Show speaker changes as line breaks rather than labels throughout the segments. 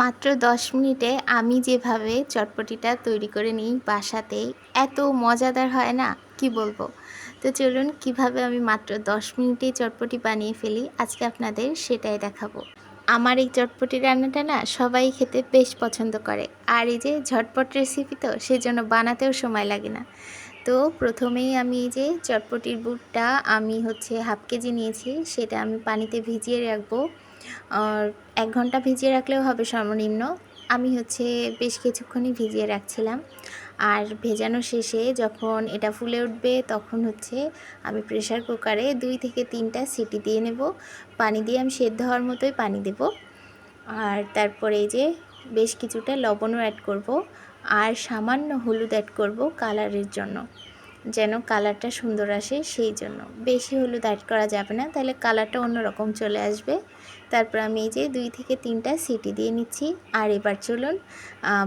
মাত্র দশ মিনিটে আমি যেভাবে চটপটিটা তৈরি করে নিই বাসাতেই, এত মজাদার হয় না? কি বলব? তো চলুন কীভাবে আমি মাত্র দশ মিনিটেই চটপটি বানিয়ে ফেলি, আজকে আপনাদের সেটাই দেখাবো। আমার এই চটপটি রান্নাটা না সবাই খেতে বেশ পছন্দ করে। আর এই যে ঝটপট রেসিপি তো সেজন্য বানাতেও সময় লাগে না। তো প্রথমেই আমি এই যে চটপটির বুটটা আমি হচ্ছে হাফ কেজি নিয়েছি, সেটা আমি পানিতে ভিজিয়ে রাখব। এক ঘণ্টা ভিজিয়ে রাখলেও হবে সর্বনিম্ন। আমি হচ্ছে বেশ কিছুক্ষণই ভিজিয়ে রাখছিলাম। আর ভেজানো শেষে যখন এটা ফুলে উঠবে তখন হচ্ছে আমি প্রেশার কুকারে দুই থেকে তিনটা সিটি দিয়ে নেব। পানি দিয়ে আমি সেদ্ধ হওয়ার মতোই পানি দেব। আর তারপরে এই যে বেশ কিছুটা লবণও অ্যাড করব। আর সামান্য হলুদ অ্যাড করব কালারের জন্য। যেন কালারটা সুন্দর আসে সেই জন্য। বেশি হলুদ অ্যাড করা যাবে না, তাহলে কালারটা অন্যরকম চলে আসবে। তারপর আমি এই যে দুই থেকে তিনটা সিটি দিয়ে নিচ্ছি। আর এবার চলুন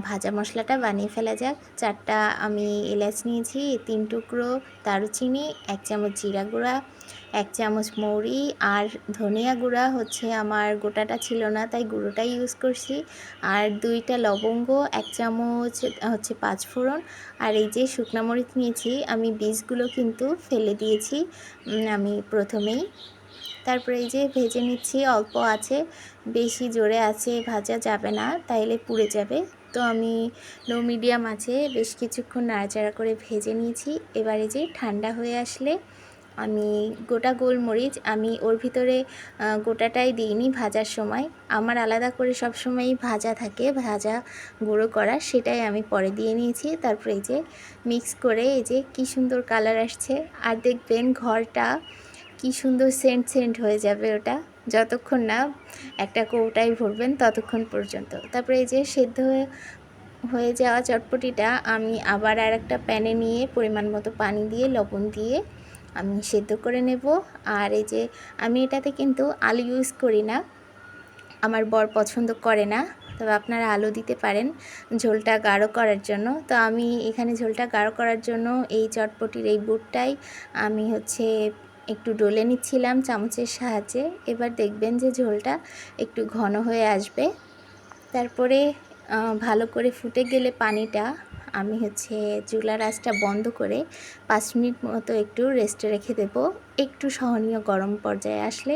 ভাজা মশলাটা বানিয়ে ফেলা যাক। চারটা আমি এলাচ নিয়েছি, তিন টুকরো দারুচিনি, এক চামচ জিরা গুঁড়া, এক চামচ মৌরি আর ধনিয়া গুঁড়া। হচ্ছে আমার গোটাটা ছিল না, তাই গুঁড়োটাই ইউজ করছি। আর দুইটা লবঙ্গ, এক চামচ হচ্ছে পাঁচফোড়ন। আর এই যে শুকনো মরিচ নিয়েছি, আমি বীজগুলো কিন্তু ফেলে দিয়েছি। আমি প্রথমেই তারপরে এই যে ভেজে নিচ্ছি, অল্প আছে, বেশি জোরে আছে, ভাজা যাবে না, তাইলে পুড়ে যাবে। তো আমি লো মিডিয়াম আছে, বেশ কিছুক্ষণ নাড়াচাড়া করে ভেজে নিয়েছি। এবারে যে ঠান্ডা হয়ে আসলে আমি গোটা গোলমরিচ, আমি ওর ভিতরে গোটাটাই দিইনি ভাজার সময়। আমার আলাদা করে সব সময়ই ভাজা থাকে, ভাজা গুঁড়ো করা, সেটাই আমি পরে দিয়ে নিয়েছি। তারপরে এই যে মিক্স করে এই যে কি সুন্দর কালার আসছে। আর দেখবেন ঘরটা কি সুন্দর সেন্ট সেন্ট হয়ে যাবে ওটা। যতক্ষণ না একটা কৌটায় ভরবেন ততক্ষণ পর্যন্ত। তারপরে এই যে সেদ্ধ হয়ে হয়ে যাওয়া চটপটিটা আমি আবার আর একটা প্যানে নিয়ে পরিমাণ মতো পানি দিয়ে, লবণ দিয়ে আমি সেদ্ধ করে নেব। আর এই যে আমি এটাতে কিন্তু আলু ইউজ করি না। আমার বর পছন্দ করে না। তবে আপনারা আলু দিতে পারেন ঝোলটা গাঢ় করার জন্য। তো আমি এখানে ঝোলটা গাঢ় করার জন্য এই চটপটির এই বুটটাই আমি হচ্ছে একটু ডলে নিচ্ছিলাম চামচের সাহায্যে। এবার দেখবেন যে ঝোলটা একটু ঘন হয়ে আসবে। তারপরে ভালো করে ফুটে গেলে পানিটা আমি হচ্ছে চুলার আঁচটা বন্ধ করে পাঁচ মিনিট মতো একটু রেস্টে রেখে দেব। একটু সহনীয় গরম পর্যায়ে আসলে।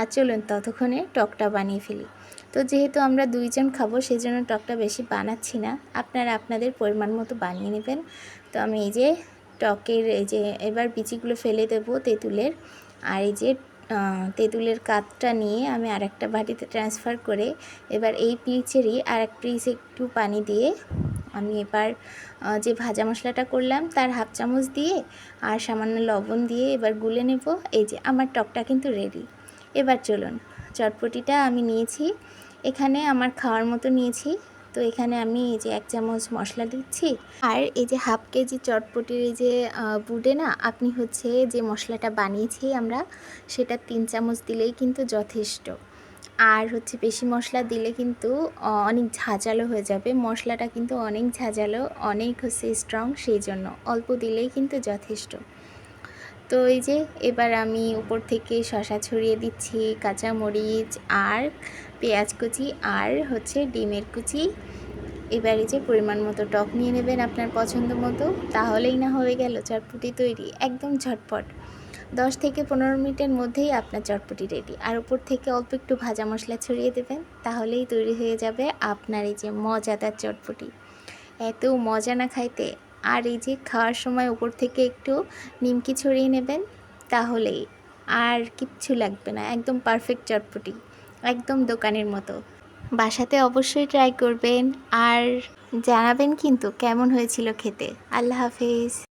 আর চলুন ততক্ষণে টকটা বানিয়ে ফেলি। তো যেহেতু আমরা দুইজন খাব সেই জন্য টকটা বেশি বানাচ্ছি না। আপনারা আপনাদের পরিমাণ মতো বানিয়ে নেবেন। তো আমি এই যে টকের এই যে এবার বিচিগুলো ফেলে দেব তেঁতুলের। আর এই যে তেঁতুলের কাতটা নিয়ে আমি আর একটা বাটিতে ট্রান্সফার করে এবার এই পিচেরই আর এক পিস একটু পানি দিয়ে আমি এবার যে ভাজা মশলাটা করলাম তার হাফ চামচ দিয়ে আর সামান্য লবণ দিয়ে এবার গুলে নেব। এই যে আমার টকটা কিন্তু রেডি এবার চলুন, চটপটিটা আমি নিয়েছি। এখানে আমার খাওয়ার মতো নিয়েছি। তো এখানে আমি এই যে এক চামচ মশলা দিচ্ছি। আর এই যে হাফ কেজি চটপটির এই যে বুডে না, আপনি হচ্ছে যে মশলাটা বানিয়েছি আমরা, সেটা তিন চামচ দিলেই কিন্তু যথেষ্ট। আর হচ্ছে বেশি মশলা দিলে কিন্তু অনেক ঝাঁঝালো হয়ে যাবে। মশলাটা কিন্তু অনেক ঝাঁঝালো, অনেক হচ্ছে স্ট্রং সেই জন্য। অল্প দিলেই কিন্তু যথেষ্ট। তো এই যে এবার আমি উপর থেকে শশা ছড়িয়ে দিচ্ছি, কাঁচামরিচ, আর পেঁয়াজ কুচি, আর হচ্ছে ডিমের কুচি। এবার এই যে পরিমাণ মতো টক নিয়ে নেবেন আপনার পছন্দ মতো। তাহলেই না হয়ে গেল চটপটি তৈরি, একদম ঝটপট। দশ থেকে পনেরো মিনিটের মধ্যেই আপনার চটপটি রেডি আর উপর থেকে অল্প একটু ভাজা মশলা ছড়িয়ে দেবেন, তাহলেই তৈরি হয়ে যাবে আপনার এই যে মজাদার চটপটি। এত মজা না খাইতে আর এই যে খাওয়ার সময় উপর থেকে একটু নিমকি ছড়িয়ে নেবেন তাহলেই আর কিচ্ছু লাগবে না, একদম পারফেক্ট চটপটি, একদম দোকানের মতো। বাসাতে অবশ্যই ট্রাই করবেন আর জানাবেন কিন্তু কেমন হয়েছিল খেতে। আল্লাহ হাফিজ।